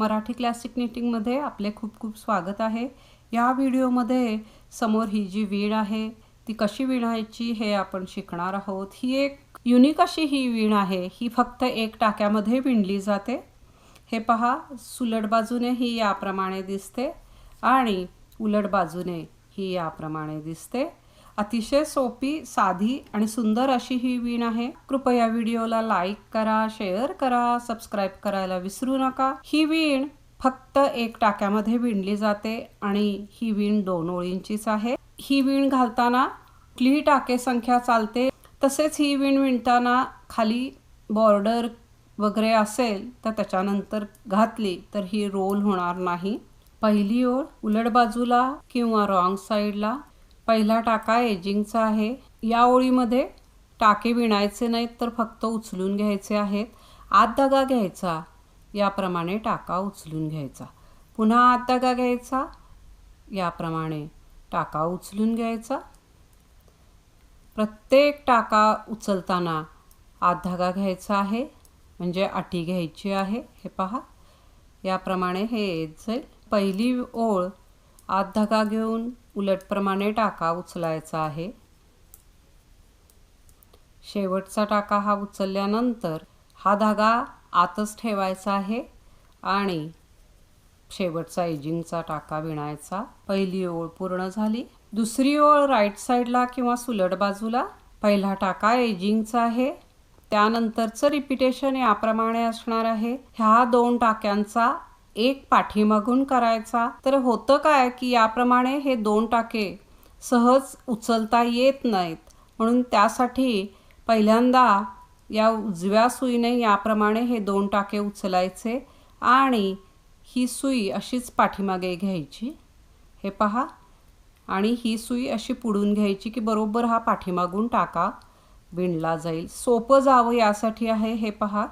Marathi classic निटिंगमध्ये आपले खूप खूप स्वागत आहे. या व्हिडिओमध्ये समोर ही जी वीण आहे ती कशी विणायची हे आपण शिकणार आहोत. ही एक युनिक अशी ही वीण आहे. ही फक्त एक टाक्यामध्ये विणली जाते. हे पहा सुलट बाजूने ही याप्रमाणे दिसते आणि उलट बाजूने ही याप्रमाणे दिसते. अतिशय सोपी साधी आणि सुंदर अशी ही वीण आहे. कृपया व्हिडिओला लाईक करा शेअर करा सबस्क्राईब करायला विसरू नका. ही वीण फक्त एक टाक्यामध्ये विणली जाते आणि ही वीण दोन ओळींचीच आहे. ही वीण घालताना कुठलीही टाके संख्या चालते. तसेच ही वीण विणताना खाली बॉर्डर वगैरे असेल तर त्याच्यानंतर घातली तर ही रोल होणार नाही. पहिली ओळ उलट बाजूला किंवा रॉंग साईडला पहिला टाका एजिंगचा आहे. या ओळीमध्ये टाके विणायचे नाहीत तर फक्त उचलून घ्यायचे आहेत. आत दगा घ्यायचा याप्रमाणे टाका उचलून घ्यायचा. पुन्हा आत दगा घ्यायचा याप्रमाणे टाका उचलून घ्यायचा. प्रत्येक टाका उचलताना आत धागा घ्यायचा आहे म्हणजे अटी घ्यायची आहे. हे पहा याप्रमाणे हे येत जाईल. पहिली ओळ आत धागा घेऊन उलटप्रमाणे टाका उचलायचा आहे. शेवटचा टाका हा उचलल्यानंतर हा धागा आतच ठेवायचा आहे आणि शेवटचा एजिंगचा टाका विणायचा. पहिली ओळ पूर्ण झाली. दुसरी ओळ राईट साईडला किंवा सुलट बाजूला. पहिला टाका एजिंगचा आहे. त्यानंतरचं रिपिटेशन याप्रमाणे असणार आहे. ह्या दोन टाक्यांचा एक पाठीमागून करायचा. तर होतं काय की याप्रमाणे हे दोन टाके सहज उचलता येत नाहीत. म्हणून त्यासाठी पहिल्यांदा या उजव्या सुईने याप्रमाणे हे दोन टाके उचलायचे आणि ही सुई अशीच पाठीमागे घ्यायची. हे पहा. आणि ही सुई अशी पुढून घ्यायची की बरोबर हा पाठीमागून टाका विणला जाईल. सोपं जावं यासाठी आहे हे पहा.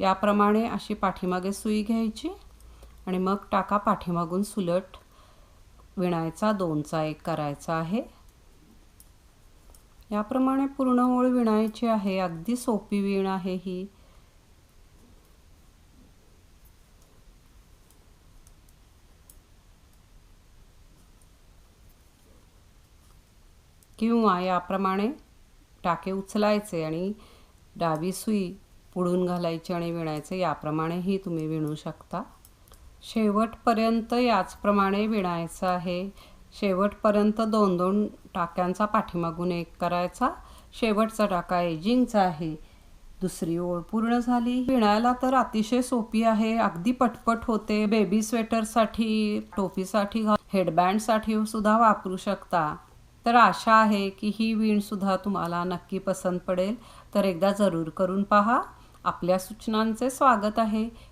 याप्रमाणे अशी पाठीमागे सुई घ्यायची. आणि मग टाका पाठीमागून सुलट. विणायचा दोनचा एक करायचा आहे. याप्रमाणे पूर्ण ओळ विणायची आहे. अगदी सोपी विण आहे ही. किंवा याप्रमाणे टाके उचलायचे आणि डावी सुई पुढून घालायची आणि विणायचे. याप्रमाणेही तुम्ही विणू शकता. शेवटपर्यंत याचप्रमाणे विणायचं आहे. शेवटपर्यंत दोन दोन टाक्यांचा पाठीमागून एक करायचा. शेवटचा टाका एजिंगचा आहे. दुसरी ओळ पूर्ण झाली. विणायला तर अतिशय सोपी आहे. अगदी पटपट होते. बेबी स्वेटरसाठी टोपीसाठी हेडबँडसाठी सुद्धा वापरू शकता. तर आशा आहे की ही वीणसुद्धा तुम्हाला नक्की पसंत पडेल. तर एकदा जरूर करून पहा. आपल्या सूचनांचे स्वागत आहे.